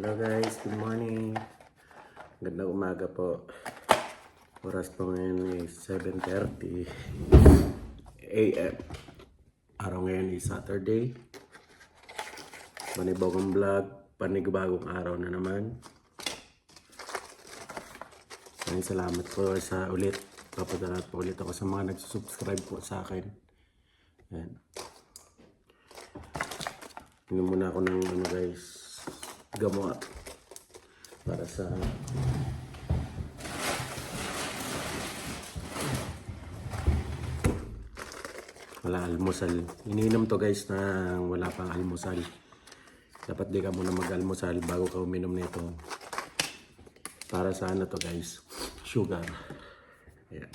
Hello guys, good morning. Gandang umaga po. Oras po ngayon is 7.30 a.m. Araw ngayon is Saturday. Panibagong vlog, panibagong araw na naman. Maraming salamat po sa ulit. Papadalat po ulit ako sa mga nagsusubscribe po sa akin. Yan. Inom muna ako ng ano guys, gamot para sa wala almusal. Iniinom to guys na wala pang almusal. Dapat di ka muna mag-almusal bago ka uminom nito. Para sa ano to guys, sugar. Ayan.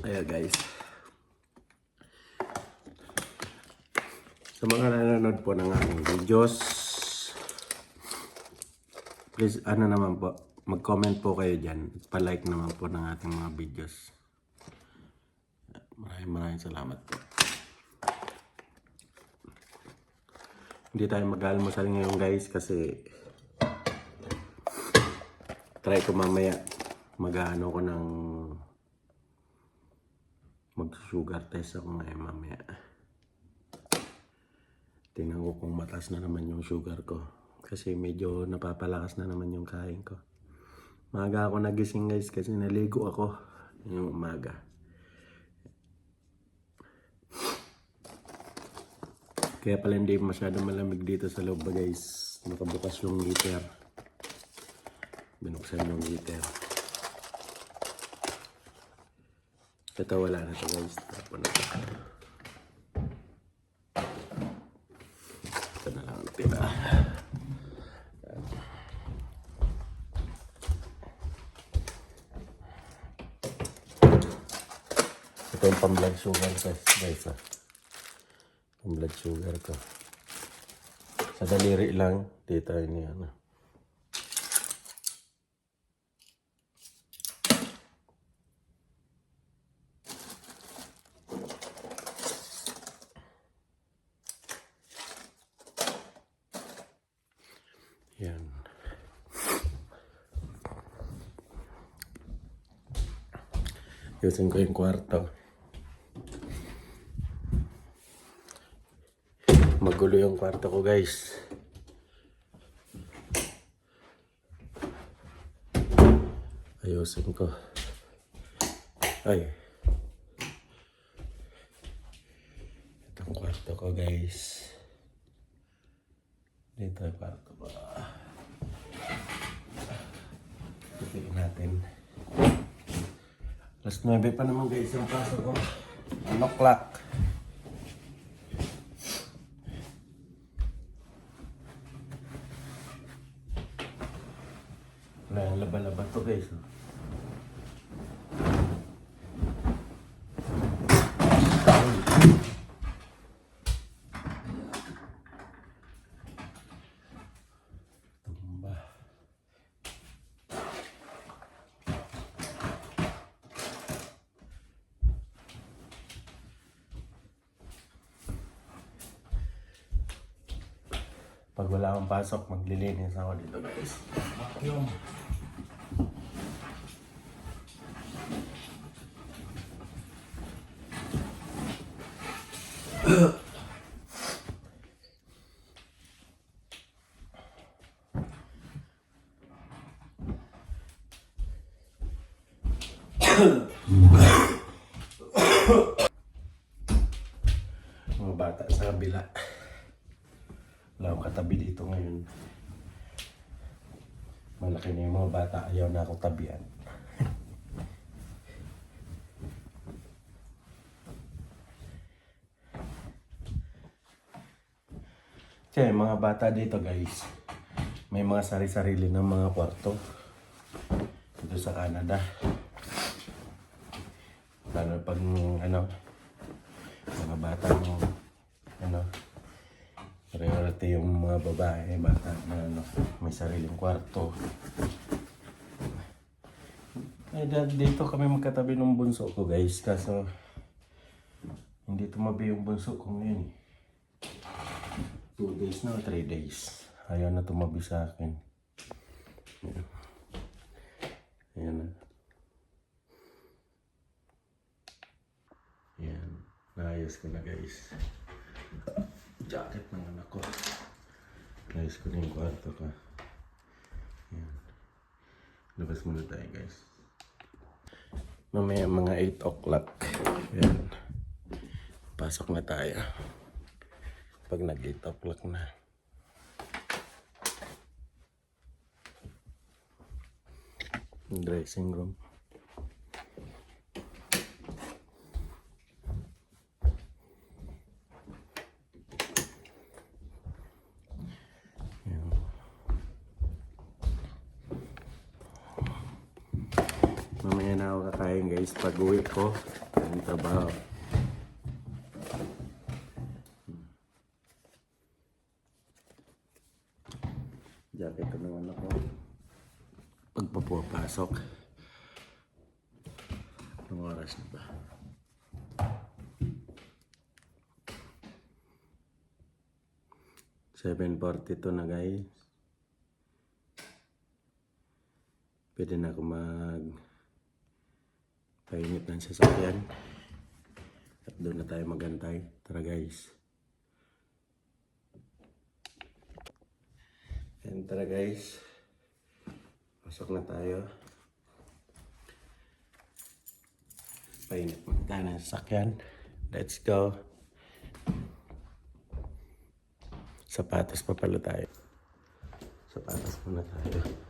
Ayan guys. Sa mga nanonood po ng aking videos, please ano naman po, mag-comment po kayo dyan. Pa-like naman po ng ating mga videos. Maraming maraming salamat po. Hindi tayo mag-almusal ngayon guys kasi try ko mamaya mag-ano ko ng mag-sugar test ako ngayon mamaya. Tingnan ko kung mataas na naman yung sugar ko. Kasi medyo napapalakas na naman yung kain ko. Maga ako nagising guys kasi naligo ako yung umaga. Kaya pala hindi masyado malamig dito sa loob ba guys. Nakabukas yung heater. Binuksan yung heater. Ito wala na to guys. Tapo na to. Ito na lang ang tira. Ito yung pang-blood sugar guys. guys ah. Pang-blood sugar ko. Sa daliri lang. Dito ini ano. Yan. Yusin ko yung kwarto. Magulo yung kwarto ko guys. Ayusin ko. Ay. Itong kwarto ko guys. Dito yung kwarto ko. Tipiin natin. Alas 9 pa naman guys yung pasok ko. 1 o'clock. Wala yung laban-laban to guys. oh. Tumba. Pag wala akong pasok, maglilinis ako dito guys. Yung mga bata sa kabila. Wala akong katabi Malaki na yung mga bata. Ayaw na akong tabian. Kaya mga bata dito guys, may mga sari-sarili ng mga kwarto. Dito sa Canada. Lalo pag ano, mga bata mo, ano, priority yung mga babae, bata na ano, may sariling kwarto. Eh, dad, dito kami magkatabi ng bunso ko, guys. Kaso, hindi tumabi yung bunso ko ngayon. eh. Two days na, three days. Ayaw na tumabi sa akin. Ayan. Ayan na. Ayan. Naayos ko na, guys. Jacket ng anak ko. Naayos ko na yung kwarto ko. Ayan. Labas muna tayo, guys. Mamaya mga 8 o'clock. Ayan. Pasok na tayo. Pag nag 8 o'clock na. Dressing room. Ayan. Mamaya na ako kakain guys. Pag uwi ko, ang trabaho. Jacket ko naman ako. Pag papapasok. Anong oras na ba? Seven forty two na guys. Pwede na ako mag painit ng sasakyan. At doon na tayo magantay. Tara guys. Yan tara guys. Pasok na tayo. Painit muna tayo ng sasakyan. Let's go. Sapatos pa pala tayo. Sapatos muna tayo.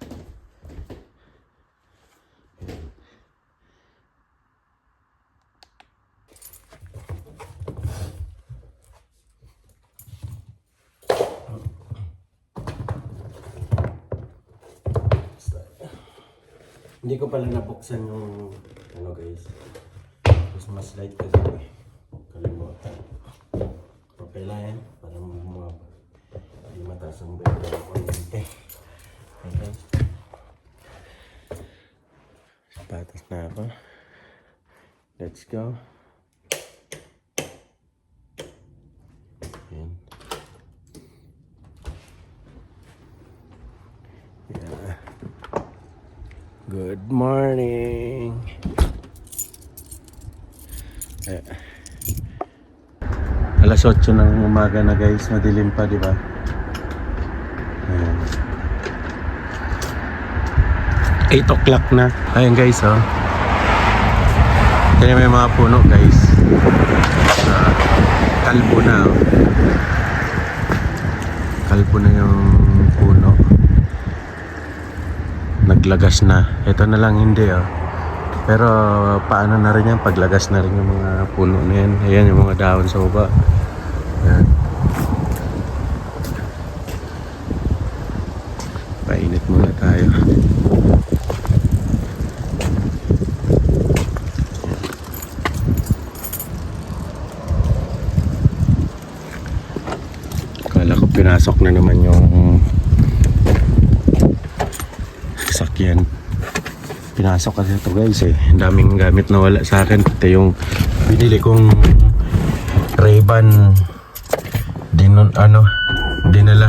Hindi ko pala nabuksan yung ano guys. Christmas light kasi eh. Kalimutan. Okay yan. Para mga hindi mataas ang benta ng kuryente. Okay. Sapatos na ako. Let's go. Ayan. Yeah. Good morning. Eh, alas 8 ng umaga na guys, madilim pa, di ba? Ayan. 8 o'clock na. Ayan guys, oh. Kaya may mga puno guys. Ah, kalbo na, oh. Kalbo na yung puno naglagas na. Ito na lang hindi oh. Pero paano na rin yan? Paglagas na rin yung mga puno na yan. Ayan yung mga dahon sa baba. Ayan. Painit muna tayo. Kala ko pinasok na naman yung sasakyan. Pinasok kasi ito guys eh. Daming gamit na wala sa akin. Pati yung binili kong Ray-Ban dinon ano dinala.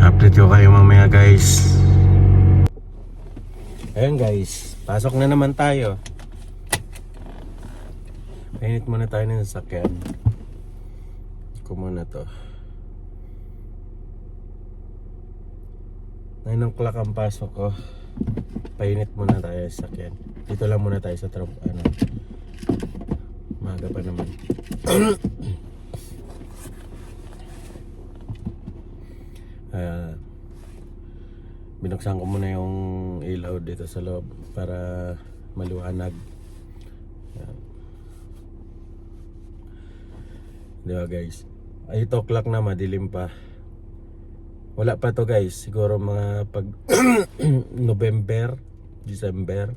Update ko kayo mamaya guys. Ayan guys, pasok na naman tayo. Painit muna tayo ng sasakyan. Ko muna to. 9 o'clock ang pasok ko. Painit muna tayo sa sakyan. Dito lang muna tayo sa trop ano. Maga pa naman. Ah, binuksan ko muna yung ilaw dito sa loob para maliwanag. Ayan. Di ba guys? 8 o'clock na madilim pa. Wala pa to guys. Siguro mga pag November, December,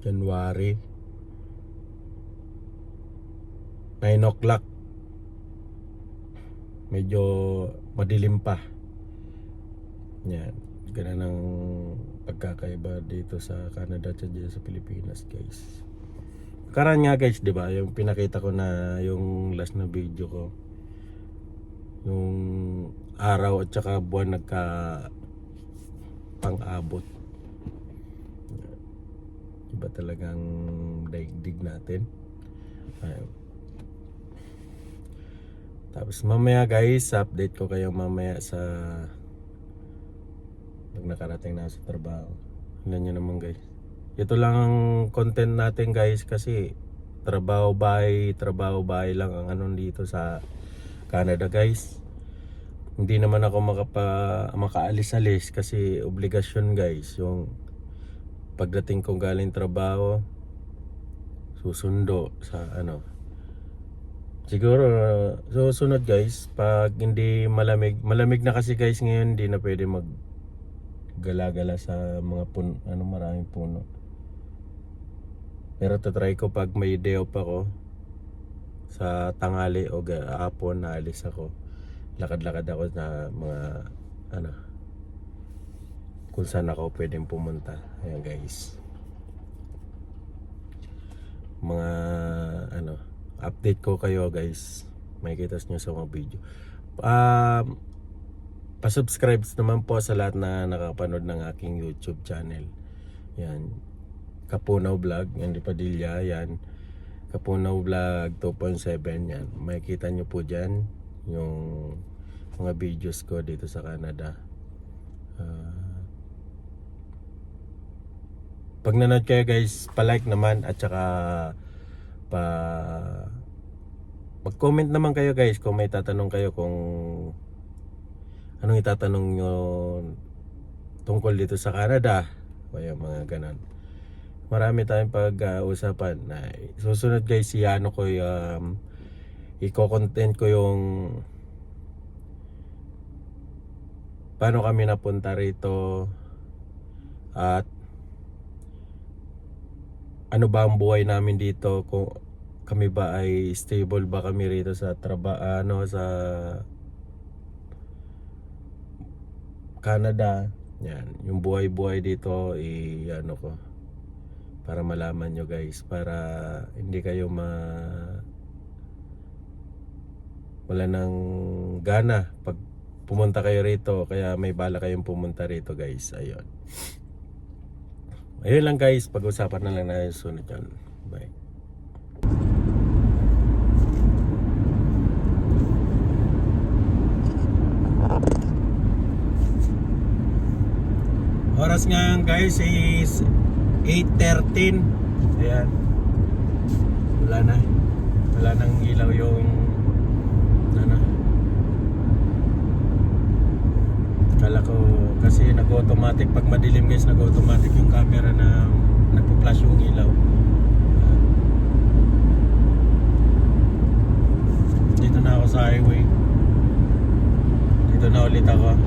January. 9 o'clock. medyo madilim pa. Yan. Ganun ang pagkakaiba dito sa Canada at sa Pilipinas guys. Karan nga guys, di ba? Yung pinakita ko na yung last na video ko. Yung araw at saka buwan nagka pang-abot. Iba talagang daigdig natin. Ayun. Tapos mamaya guys, update ko kayo mamaya sa pag nakarating na sa trabaho. Tingnan nyo naman guys. Ito lang ang content natin guys kasi trabaho bahay, trabaho bahay lang ang ano dito sa Canada guys. Hindi naman ako makapa, makaalis-alis kasi obligasyon guys. Yung pagdating kong galing trabaho, susundo sa ano. Siguro, susunod guys, pag hindi malamig, malamig na kasi guys ngayon, hindi na pwede mag gala-gala sa mga pun ano maraming puno. Pero tatry ko pag may day off ako sa tangali o hapon na alis ako. Lakad-lakad ako sa mga ano kung saan ako pwedeng pumunta. Ayan guys. Mga ano update ko kayo guys. Makikita nyo sa mga video. Um, pa-subscribe naman po sa lahat na nakapanood ng aking YouTube channel. Yan. Kapunaw Vlog, yan di Padilla, yan. Kapunaw Vlog 2.7, yan. Makikita nyo po dyan yung mga videos ko dito sa Canada. Ah, pag nanood kayo guys, pa-like naman at saka pa mag-comment naman kayo guys kung may tatanong kayo kung anong itatanong nyo tungkol dito sa Canada o yung mga ganon marami tayong pag-uusapan. Na susunod guys si ano ko um, i-content ko yung paano kami napunta rito at ano ba ang buhay namin dito kung kami ba ay stable ba kami rito sa trabaho ano sa Canada. Yan yung buhay-buhay dito i ano ko para malaman nyo guys para hindi kayo ma wala nang gana pag pumunta kayo rito kaya may bala kayong pumunta rito guys. Ayun. Ayun lang guys. Pag-usapan na lang na sunod yan bye. Oras ngayon guys is 8.13 Ayan. Wala na. Wala nang ilaw yung Ano. Kala ko kasi nag-automatic Pag madilim guys nag-automatic yung camera na Nagpo-flash yung ilaw. Dito na ako sa highway. Dito na ulit ako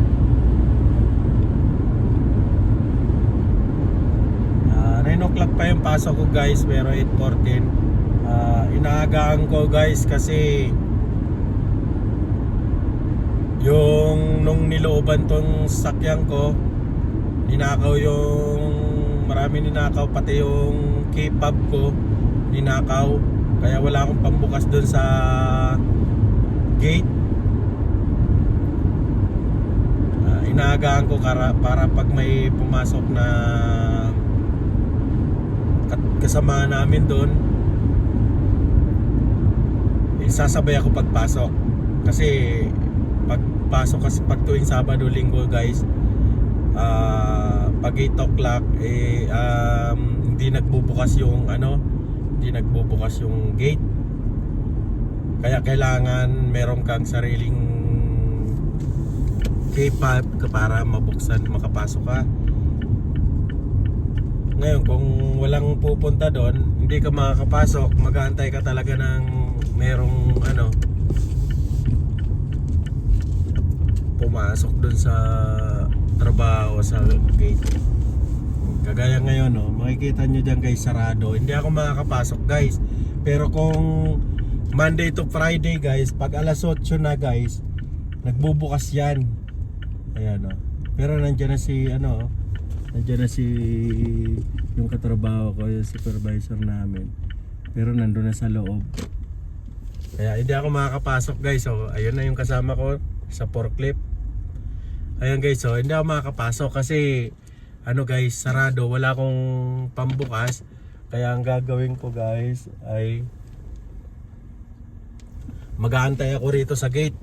Ah, 9 o'clock pa yung pasok ko guys pero 8.14 Ah, inaagaan ko guys kasi yung nung nilooban tong sakyan ko ninakaw yung marami ninakaw pati yung K-pop ko ninakaw. Kaya wala akong pambukas dun sa gate. Ah, inaagaan ko para, para pag may pumasok na kasama namin doon eh, sasabay ako pagpasok. Kasi pagpasok kasi pag tuwing Sabado Linggo guys ah pag 8 o'clock eh um, hindi nagbubukas yung ano hindi nagbubukas yung gate. Kaya kailangan meron kang sariling keypad para mabuksan makapasok ka ngayon kung walang pupunta doon hindi ka makakapasok mag-aantay ka talaga ng merong ano pumasok doon sa trabaho sa gate kagaya ngayon no makikita nyo dyan guys sarado hindi ako makakapasok guys pero kung Monday to Friday guys pag alas 8 na guys nagbubukas yan. Ayan o. Pero nandiyan na si ano, nandiyan na si yung katrabaho ko, yung supervisor namin. Pero nandun na sa loob. Kaya hindi ako makakapasok guys. So, ayun na yung kasama ko sa forklift. Ayun guys, so hindi ako makakapasok kasi ano guys, sarado. Wala akong pambukas. Kaya ang gagawin ko guys ay mag-aantay ako rito sa gate.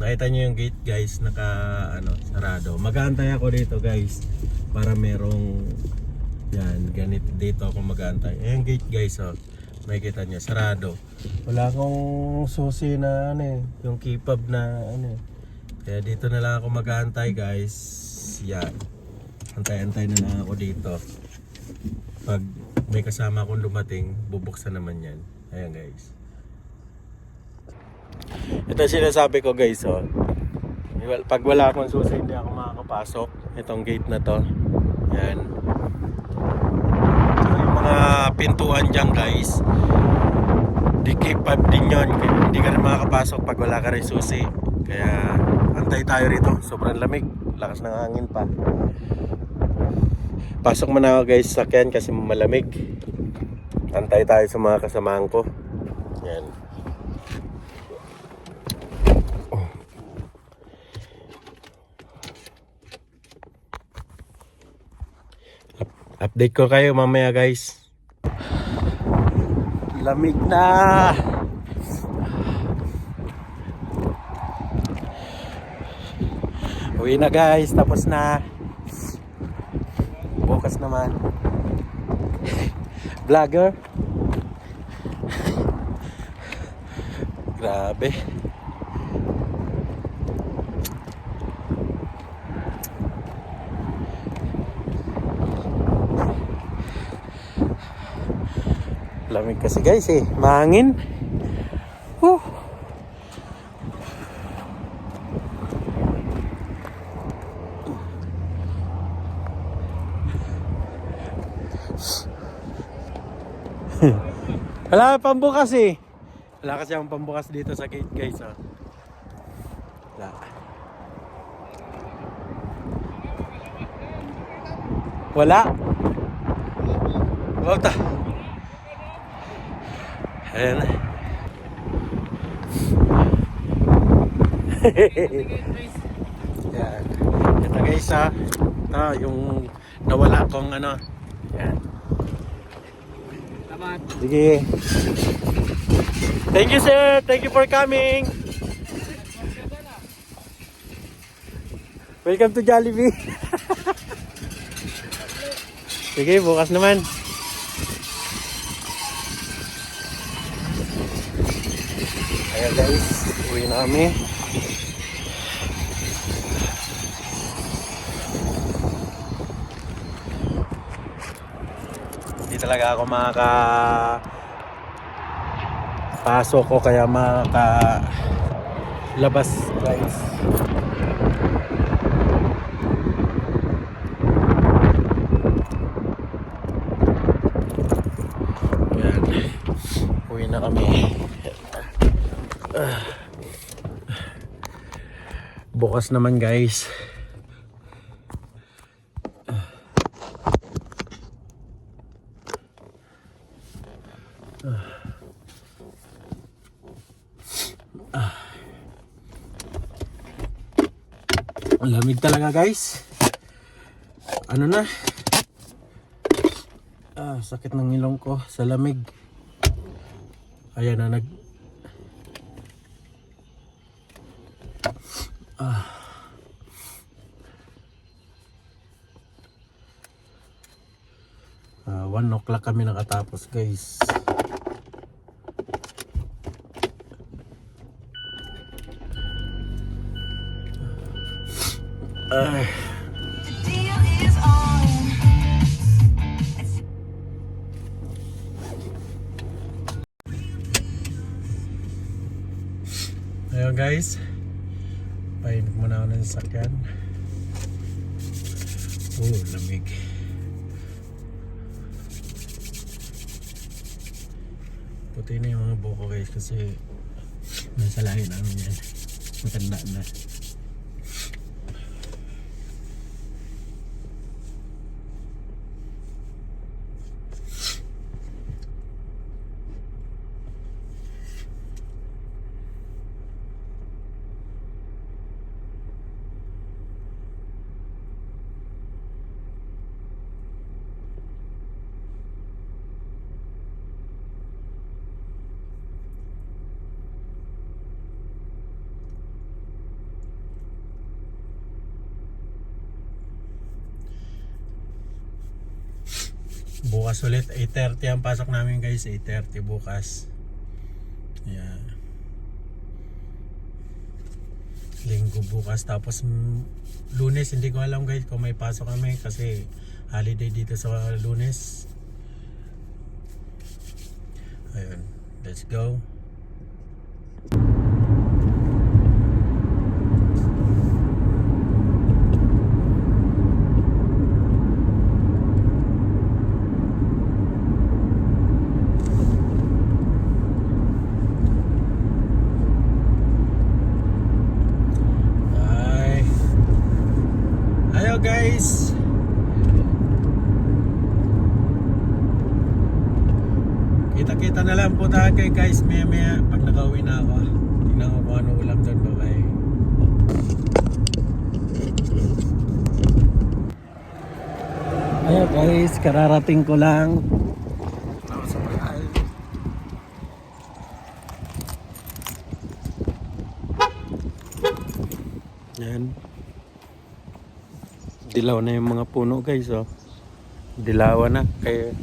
Nakita niyo yung gate guys, naka ano, sarado. Mag-aantay ako dito guys para merong yan, ganit dito ako mag-aantay. Eh, yung gate guys, oh. Makikita niyo, sarado. Wala akong susi na ano eh, yung keypad na ano eh. Kaya dito na lang ako mag-aantay guys. Yan. Antay-antay na lang ako dito. Pag may kasama akong lumating, bubuksan naman yan. Ayan guys. Ito sinasabi ko guys, oh. Pag wala akong susi, hindi ako makakapasok. Itong gate na to. Yan. So, yung mga pintuan dyan guys, di K5 din yun. Kaya hindi ka rin makakapasok pag wala ka rin susi. Kaya antay tayo rito. Sobrang lamig. Lakas ng hangin pa. Pasok muna ako guys sa sakyan kasi malamig. Antay tayo sa mga kasamahan ko. Yan. Update ko kayo mamaya guys. Lamig na. Uwi na guys, tapos na. Bukas naman. Vlogger. Grabe. Lamig kasi guys eh. Mahangin. Whew. Wala pambukas eh. Wala kasi akong pambukas dito sa gate guys. Oh. Wala. Wala. Wala. Ayan. Yan. Ito guys ha. Ito yung nawala kong ano. Yan. Sige. Thank you sir. Thank you for coming. Welcome to Jollibee. Sige, bukas naman. Ayan guys, uwi na kami. Hindi talaga ako makaka pasok ko kaya makaka labas guys. Yan. Uwi na kami. Bukas naman guys. Ang lamig talaga guys. Ano na? Ah, sakit ng ilong ko sa lamig. Ayan na nag Ah, 1 o'clock kami nakatapos guys. On. ayun guys. Pahinog muna ako ng sasakyan. Oh, lamig. Puti na yung mga buko guys kasi nasa lahi namin yan. Maganda na. Bukas ulit, 8.30 ang pasok namin guys, 8.30 bukas. Yeah. Linggo bukas, tapos lunes, hindi ko alam guys kung may pasok kami kasi holiday dito sa lunes. Ayun, let's go. Ay. Ayo guys. Kita-kita na lang po tayo kay guys maya maya pag nakauwi na ako. Tingnan ko kung ano ulam doon. Bye bye. Ayo guys, kararating ko lang. Sa bahay. Yan. Dilaw na yung mga puno guys oh. Dilawan na kaya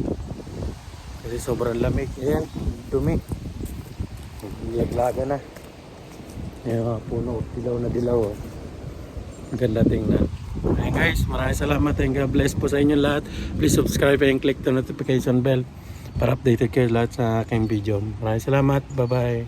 kasi sobrang lamig. Ayan, dumi. Laglaga na. Ayan mga puno, dilaw na dilaw oh. Ang Ganda tingnan. Guys, maraming salamat and God bless po sa inyo lahat. Please subscribe and click the notification bell para updated kayo lahat sa aking video. Maraming salamat. Bye-bye.